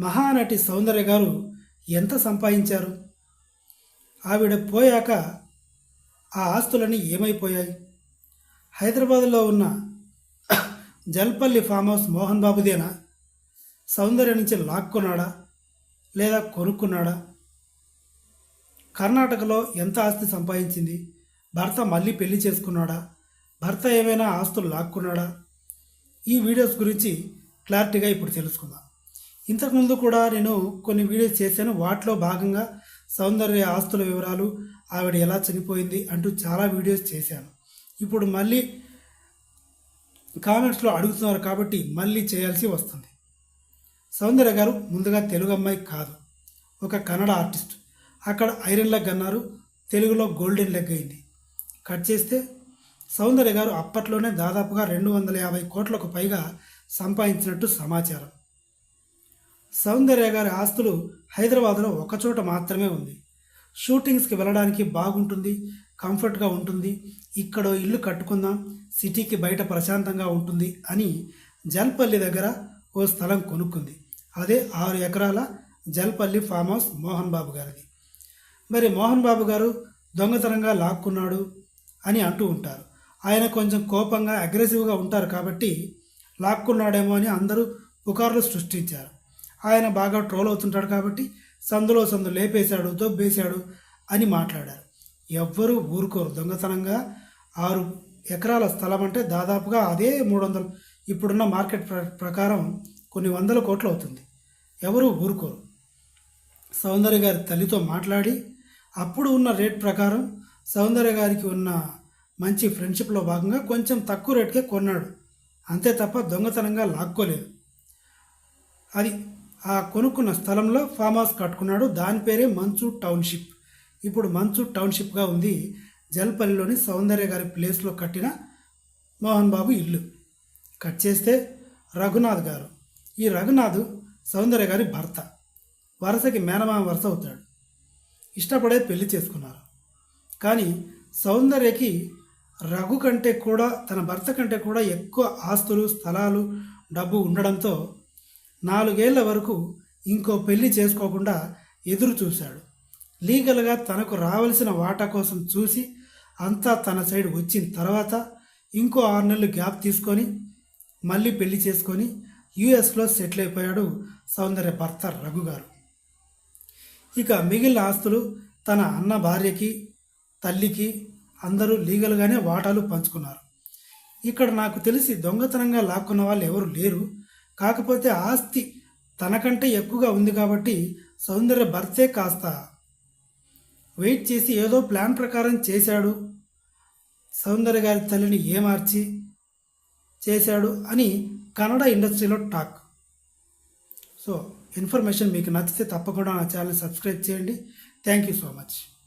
మహానటి సౌందర్య గారు ఎంత సంపాదించారు? ఆవిడ పోయాక ఆ ఆస్తులన్నీ ఏమైపోయాయి? హైదరాబాద్లో ఉన్న జల్పల్లి ఫామ్ హౌస్ మోహన్ బాబుదేనా? సౌందర్య నుంచి లాక్కున్నాడా? లేదా కొనుక్కున్నాడా? కర్ణాటకలో ఎంత ఆస్తి సంపాదించింది? భర్త మళ్ళీ పెళ్ళి చేసుకున్నాడా? భర్త ఏమైనా ఆస్తులు లాక్కున్నాడా? ఈ వీడియోస్ గురించి క్లారిటీగా ఇప్పుడు తెలుసుకుందాం. ఇంతకుముందు కూడా నేను కొన్ని వీడియోస్ చేశాను. వాటిలో భాగంగా సౌందర్య ఆస్తుల వివరాలు ఆవిడ ఎలా చనిపోయింది అంటూ చాలా వీడియోస్ చేశాను. ఇప్పుడు మళ్ళీ కామెంట్స్లో అడుగుతున్నారు కాబట్టి మళ్ళీ చేయాల్సి వస్తుంది. సౌందర్య గారు ముందుగా తెలుగు అమ్మాయి కాదు ఒక కన్నడ ఆర్టిస్ట్. అక్కడ ఐరన్ లెగ్ అన్నారు తెలుగులో గోల్డెన్ లెగ్ అయింది. కట్ చేస్తే సౌందర్య గారు అప్పట్లోనే దాదాపుగా రెండు వందల యాభై కోట్లకు పైగా సంపాదించినట్టు సమాచారం. సౌందర్య గారి ఆస్తులు హైదరాబాద్లో ఒకచోట మాత్రమే ఉంది. షూటింగ్స్కి వెళ్ళడానికి బాగుంటుంది కంఫర్ట్గా ఉంటుంది. ఇక్కడ ఇల్లు కట్టుకుందాం సిటీకి బయట ప్రశాంతంగా ఉంటుంది అని జల్పల్లి దగ్గర ఓ స్థలం కొనుక్కుంది. అదే ఆరు ఎకరాల జల్పల్లి ఫామ్ హౌస్ మోహన్ బాబు గారిది. మరి మోహన్ బాబు గారు దొంగతనంగా లాక్కున్నాడు అని అంటూ ఉంటారు. ఆయన కొంచెం కోపంగా అగ్రెసివ్గా ఉంటారు కాబట్టి లాక్కున్నాడేమో అని అందరూ పుకార్లు సృష్టించారు. ఆయన బాగా ట్రోల్ అవుతుంటాడు కాబట్టి సందులో సందు లేపేశాడు దొబ్బేశాడు అని మాట్లాడారు. ఎవ్వరూ ఊరుకోరు. దొంగతనంగా ఆరు ఎకరాల స్థలం అంటే దాదాపుగా అదే మూడు వందలు ఇప్పుడున్న మార్కెట్ ప్ర- ప్రకారం కొన్ని వందల కోట్లు అవుతుంది. ఎవరు ఊరుకోరు. సౌందర్య గారి తల్లితో మాట్లాడి అప్పుడు ఉన్న రేట్ ప్రకారం సౌందర్య గారికి ఉన్న మంచి ఫ్రెండ్షిప్లో భాగంగా కొంచెం తక్కువ రేట్కే కొన్నాడు. అంతే తప్ప దొంగతనంగా లాక్కోలేదు. అది ఆ కొనుక్కున్న స్థలంలో ఫామ్ హౌస్ కట్టుకున్నాడు. దాని పేరే మంచు టౌన్షిప్. ఇప్పుడు మంచు టౌన్షిప్గా ఉంది. జల్పల్లిలోని సౌందర్య గారి ప్లేస్లో కట్టిన మోహన్ బాబు ఇల్లు. కట్ చేస్తే రఘునాథ్ గారు. ఈ రఘునాథ్ సౌందర్య గారి భర్త. వరుసకి మేనమామ వరుస అవుతాడు. ఇష్టపడే పెళ్ళి చేసుకున్నారు. కానీ సౌందర్యకి రఘు కంటే కూడా తన భర్త కంటే కూడా ఎక్కువ ఆస్తులు స్థలాలు డబ్బు ఉండడంతో నాలుగేళ్ళ వరకు ఇంకో పెళ్ళి చేసుకోకుండా ఎదురు చూశాడు. లీగల్గా తనకు రావలసిన వాటా కోసం చూసి అంతా తన సైడ్ వచ్చిన తర్వాత ఇంకో ఆరు నెలలు గ్యాప్ తీసుకొని మళ్ళీ పెళ్ళి చేసుకొని యుఎస్లో సెటిల్ అయిపోయాడు సౌందర్య భర్త రఘు గారు. ఇక మిగిలిన ఆస్తులు తన అన్న భార్యకి తల్లికి అందరూ లీగల్గానే వాటాలు పంచుకున్నారు. ఇక్కడ నాకు తెలిసి దొంగతనంగా లాక్కున్న వాళ్ళు ఎవరు లేరు. కాకపోతే ఆస్తి తనకంటే ఎక్కువగా ఉంది కాబట్టి సౌందర్య భర్తే కాస్త. వెయిట్ చేసి ఏదో ప్లాన్ ప్రకారం చేశాడు. సౌందర్య గారి తల్లిని ఏమార్చి చేశాడు అని కన్నడ ఇండస్ట్రీలో టాక్. సో ఇన్ఫర్మేషన్ మీకు నచ్చితే తప్పకుండా నా ఛానల్ సబ్స్క్రైబ్ చేయండి. Thank you so much.